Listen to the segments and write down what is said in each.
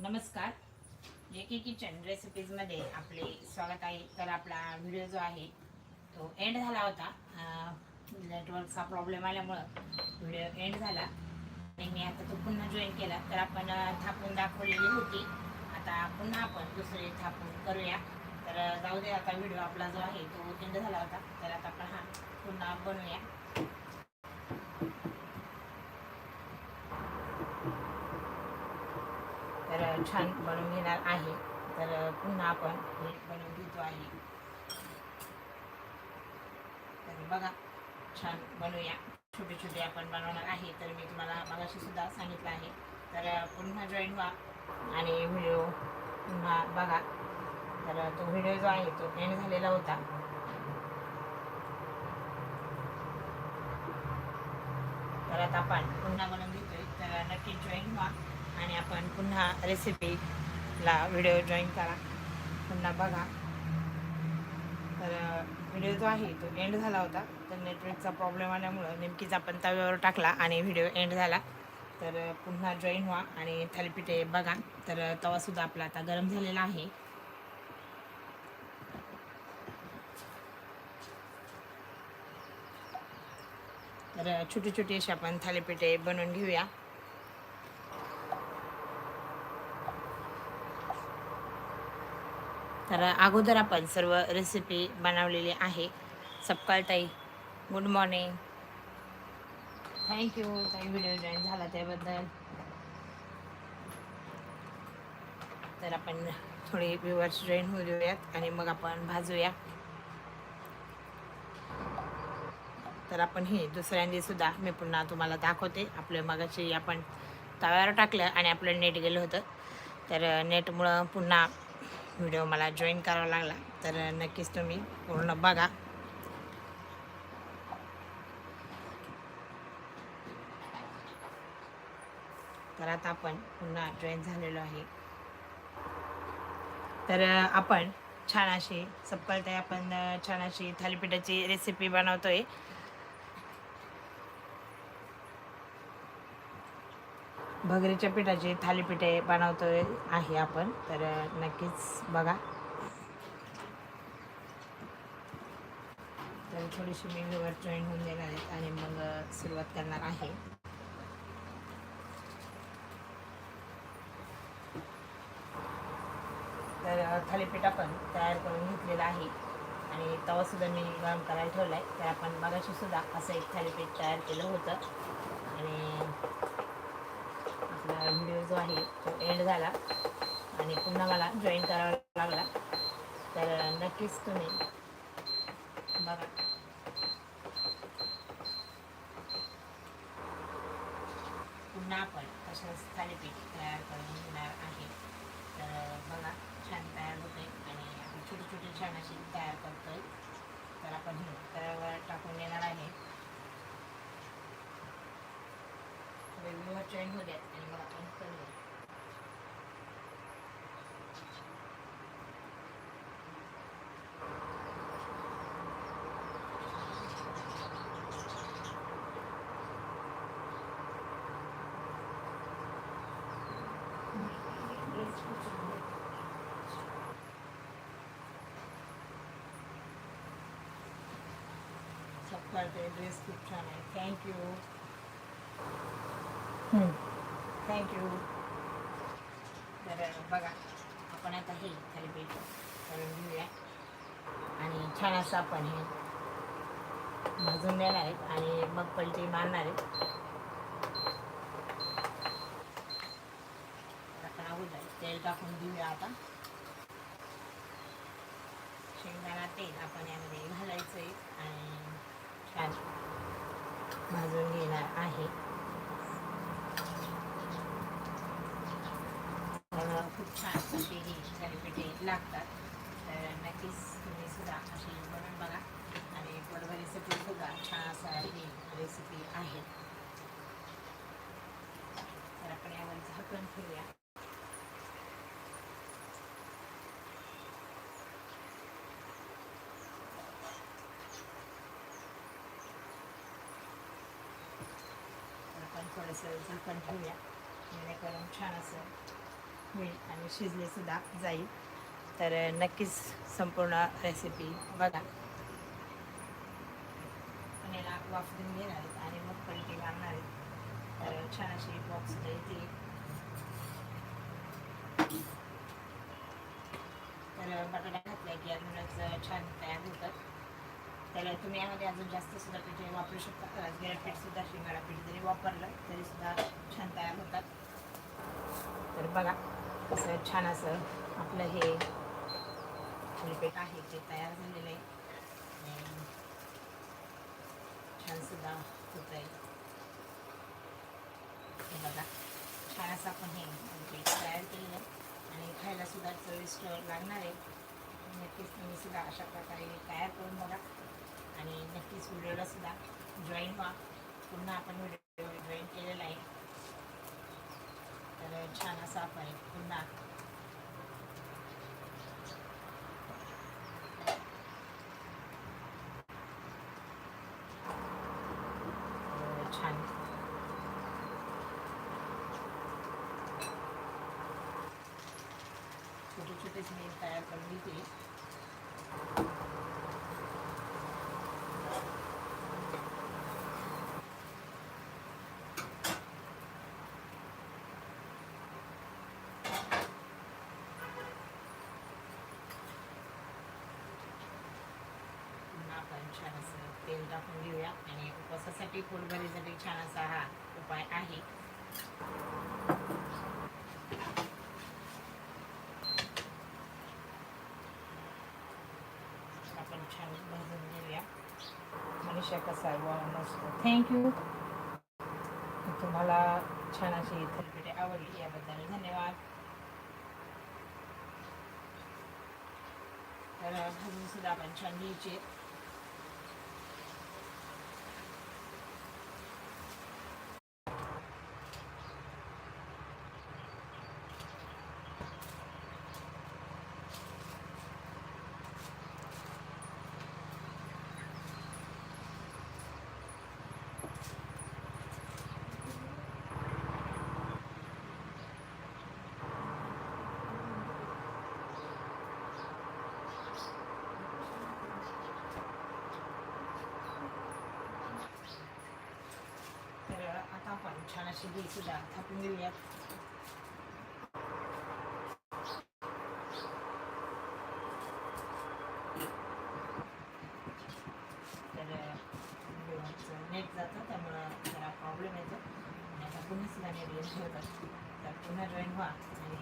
नमस्कार. जे के किचन रेसिपीजमध्ये आपले स्वागत आहे. तर आपला व्हिडिओ जो आहे तो एंड झाला होता. नेटवर्कचा प्रॉब्लेम आल्यामुळं व्हिडिओ एंड झाला. आणि मी आता तो पुन्हा जॉईन केला. तर आपण थापून दाखवलेली होती. आता पुन्हा आपण दुसरे थापून करूया. तर जाऊ दे आता व्हिडिओ आपला जो आहे तो एंड झाला होता. तर आता आपण हा पुन्हा बनवूया. तर छान बनवून घेणार आहे. तर पुन्हा आपण हे बनवून घेतो आहे. तर बघा छान बनवूया. छोटे छोटे आपण बनवणार आहे. तर मी तुम्हाला मगाशी सुद्धा सांगितलं आहे. तर पुन्हा जॉईन व्हा आणि व्हिडिओ पुन्हा बघा. तर तो व्हिडिओ जो आहे तो एंड झालेला होता. तर आता आपण पुन्हा बनवून घेतोय. तर नक्की जॉईन व्हा. आणि आपण पुन्हा रेसिपीला व्हिडिओ जॉईन करा. पुन्हा बघा. तर व्हिडिओ जो आहे तो एंड झाला होता. तर नेटवर्कचा प्रॉब्लेम आल्यामुळं नेमकीच आपण तव्यावर टाकला आणि व्हिडिओ एंड झाला. तर पुन्हा जॉईन व्हा आणि थालीपीठे बघा. तर तवासुद्धा आपला आता गरम झालेला आहे. तर छोटी छोटी असे आपण थालीपीठे बनवून घेऊया. तर अगोदर आपण सर्व रेसिपी बनवलेली आहे. सपकाळ ताई गुड मॉर्निंग थँक्यू ताई व्हिडिओ जॉईन झाला त्याबद्दल. तर आपण थोडे व्ह्युअर्स जॉईन होऊ देऊयात आणि मग आपण भाजूया. तर आपण हे दुसऱ्यांदी सुद्धा मी पुन्हा तुम्हाला दाखवते. आपलं मगाशी आपण तव्यावर टाकलं आणि आपलं नेट गेलं होतं. तर नेटमुळं पुन्हा व्हिडिओ मला जॉईन करावा लागला. तर नक्कीच तुम्ही पूर्ण बघा. तर आता आपण पुन्हा जॉईन झालेलो आहे. तर आपण छान अशी सप्पलताई आपण छान अशी थालीपीठाची रेसिपी बनवतोय. भगरीच्या पिठाचे थालीपीठे बनवतोय आहे आपण. तर नक्कीच बघा. तर थोडीशी मी वर जॉईन होऊन देणार आहेत आणि मग सुरुवात करणार आहे. तर थालीपीठ आपण तयार करून घेतलेला आहे. आणि तवासुद्धा मी गरम करायला ठेवला आहे तर आपण बघाशीसुद्धा असं एक थालीपीठ तयार केलं होतं. आणि आपला व्हिडिओ जो आहे तो एंड झाला. आणि पुन्हा मला जॉईन करावा लागला. तर नक्कीच तुम्ही बघा. पुन्हा आपण तसंच थालीपीठ तयार करून घेणार आहे. तर बघा छान तयार होते आणि आपण छोटी छोटी छान अशी तयार करतोय. तर आपण तव्यावर टाकून देणार आहे. जॉईन होऊ द्यात आणि मग आपण करूया सकाळचे ड्रेस खूप छान आहे. थँक्यू थँक्यू तर बघा आपण आता हे थालीपीठ करून घेऊया. आणि छान असं आपण हे भाजून देणार आहेत आणि मग पलटी मारणार आहेत. आपण अगोदर तेल टाकून घेऊया आता. शेंगदाणा तेल आपण यामध्ये घालायचं आहे आणि छान भाजून घेणार आहे तर खूप छान अशी ही थालीपीठे लागतात. तर नक्कीच तुम्ही सुद्धा अशी बनवून बघा. आणि बरोबर रेसिपी सुद्धा छान असा ही रेसिपी आहे. तर आपण यावर झाकण ठेवूया. तर आपण थोडंसं झाकण ठेवूया. जेणेकरून छान असं होईल आणि शिजले सुद्धा जाईल. तर नक्कीच संपूर्ण रेसिपी बघा. पण वाफ घेणार आहेत आणि मग पलटी लागणार आहेत. तर छान अशी बॉक्स सुद्धा येते. तर बटाटा घातला की अजूनच छान तयार होतात. तर तुम्ही यामध्ये अजून जास्त सुद्धा पीठ वापरू शकता. राजगिरा पीठ सुद्धा शिंगाडा पीठ जरी वापरलं तरी सुद्धा छान तयार होतात. तर बघा कसं छान असं आपलं हे थालीपीठ आहे ते तयार झालेलं आहे. आणि होत आहे. हे बघा छान असं आपण हे थालीपीठ तयार केलेलं आहे. आणि खायलासुद्धा चविष्ट लागणार आहे. नक्कीच तुम्ही सुद्धा अशा प्रकारे तयार करून बघा. आणि नक्कीच व्हिडिओला सुद्धा जॉईन व्हा. पुन्हा आपण व्हिडिओ जॉईन केलेला आहे. तर छान असं आपण पुन्हा छोटेच मी तयार करून आपण छान तेल टाकून घेऊया आणि उपवासासाठी छान हा मनीषा कसा आहे वा मस्त थँक्यू तुम्हाला छान अशी थालीपीठे आवडली याबद्दल धन्यवाद. तर सुद्धा आपण छान लिहिचे तर आता आपण छान अशी घी सुद्धा थापून घेऊयात तर नेट जातं त्यामुळं जरा प्रॉब्लेम येतो. आणि आता पुन्हा सुद्धा नेट येऊन ठेवतात तर पुन्हा जॉईन व्हा आणि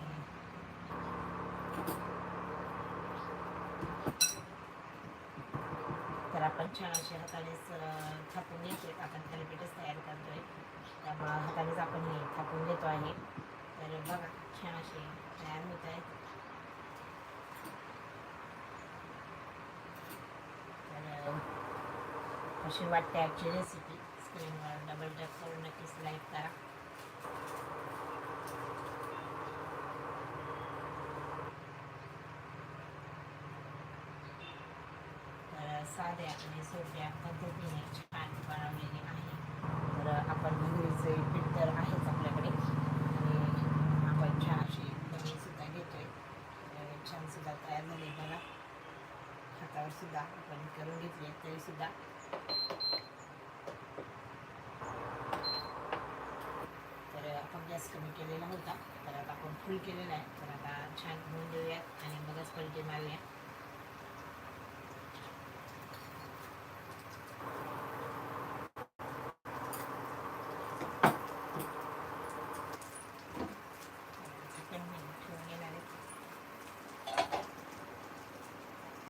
तर आपण छान असे हातानेच थापून घ्यायचे आपण थालीपीठच तयार करतोय. त्यामुळं हातानेच आपण हे थापून घेतो आहे. तर बघा छान असे तयार होत आहेत. तर अशी वाटते आजची रेसिपी स्क्रीनवर डबल टॅप करून नक्कीच लाईक करा. तर साध्या आणि सोप्या पद्धतीने छान बनवलेली आहे तर आपण घरीचे पीठ तर आहेच आपल्याकडे. आणि आपण छान अशी बनवूनसुद्धा घेतो घेतोय छानसुद्धा तयार झाली बघा. हातावरसुद्धा आपण करून घेतली तरीसुद्धा तर आपण गॅस कमी केलेला होता. तर आता आपण फुल केलेला आहे. तर आता छान होऊन देऊयात आणि मगच पलटी मारूया